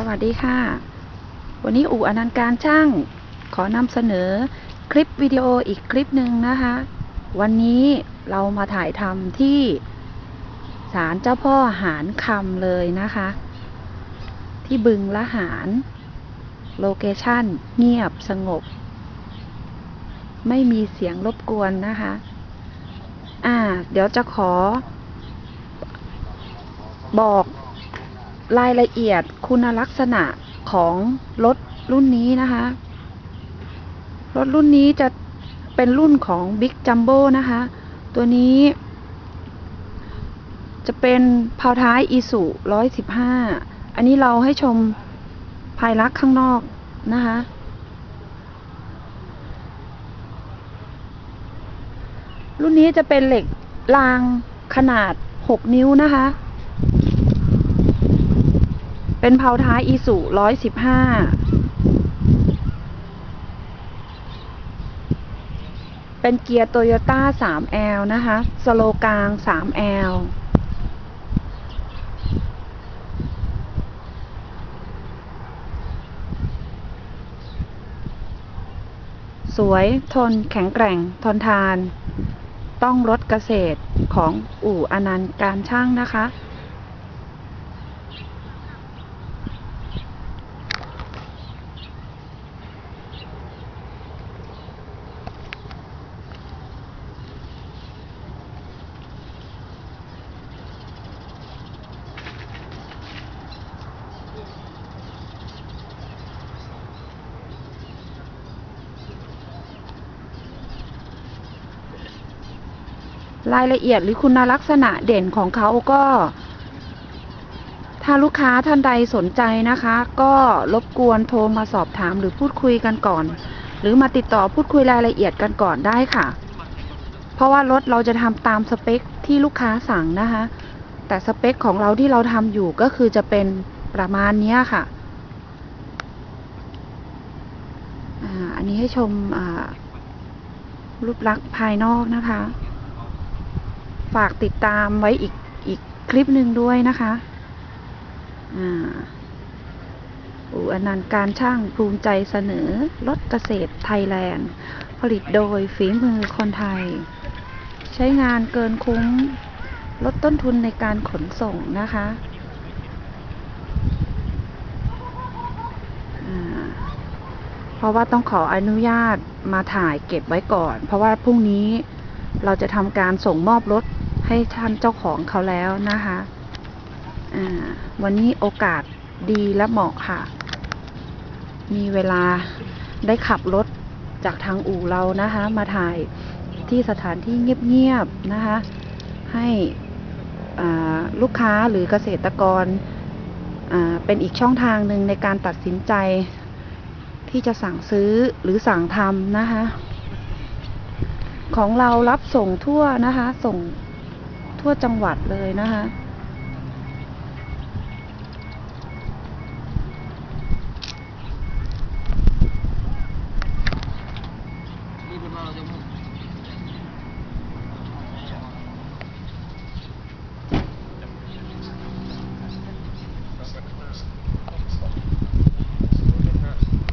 สวัสดีค่ะ วันนี้อู่อนันต์การช่าง ขอนำเสนอคลิปวิดีโออีกคลิปหนึ่งนะคะ วันนี้เรามาถ่ายทำที่ศาลเจ้าพ่อหารคำเลยนะคะ ที่บึงละหารโลเคชั่นเงียบสงบ ไม่มีเสียงรบกวนนะคะ อ่า เดี๋ยวจะขอบอก รายละเอียดคุณลักษณะของรถรุ่นนี้นะคะ รถรุ่นนี้จะเป็นรุ่นของ Big Jumbo นะคะ ตัวนี้ จะเป็นพาวท้ายอีสุ115 อันนี้เราให้ชมภายลักษ์ข้างนอกนะคะ รุ่นนี้จะเป็นเหล็กรางขนาด 6 นิ้วนะคะ เป็นเพาท้ายอีสุร้อยสิบห้าเป็นเกียร์โตโยต้า 3L นะคะ สโลกลาง 3L สวย ทน แข็งแกร่ง ทนทาน ต้องรถเกษตรของอู่อนันต์การช่างนะคะ รายละเอียดหรือคุณลักษณะเด่นของเขาก็ ถ้าลูกค้าท่านใดสนใจนะคะ ก็รบกวนโทรมาสอบถามหรือพูดคุยกันก่อน หรือมาติดต่อพูดคุยรายละเอียดกันก่อนได้ค่ะ เพราะว่ารถเราจะทำตามสเปคที่ลูกค้าสั่งนะคะ แต่สเปคของเราที่เราทำอยู่ก็คือจะเป็นประมาณนี้ค่ะอันนี้ให้ชมรูปลักษณ์ภายนอกนะคะ ฝากติดตามไว้อีกอีกคลิปหนึ่งด้วยนะคะอ่าอูอนันต์การช่างภูมิใจเสนอรถเกษตรไทยแลนด์ ผลิตโดยฝีมือคนไทย ใช้งานเกินคุ้มลดต้นทุนในการขนส่งนะคะเพราะว่าต้องขออนุญาตมาถ่ายเก็บไว้ก่อน เพราะว่าพรุ่งนี้เราจะทำการส่งมอบรถ ให้ท่านเจ้าของเขาแล้วนะคะอ่าวันนี้โอกาสดีและเหมาะค่ะ มีเวลาได้ขับรถจากทางอู่เรานะคะ มาถ่ายที่สถานที่เงียบๆนะคะ ให้อ่าลูกค้าหรือเกษตรกรอ่าเป็นอีกช่องทางหนึ่งในการตัดสินใจ ที่จะสั่งซื้อหรือสั่งทำนะคะ ของเรารับส่งทั่วนะคะ ส่ง ทั่วจังหวัดเลยนะคะ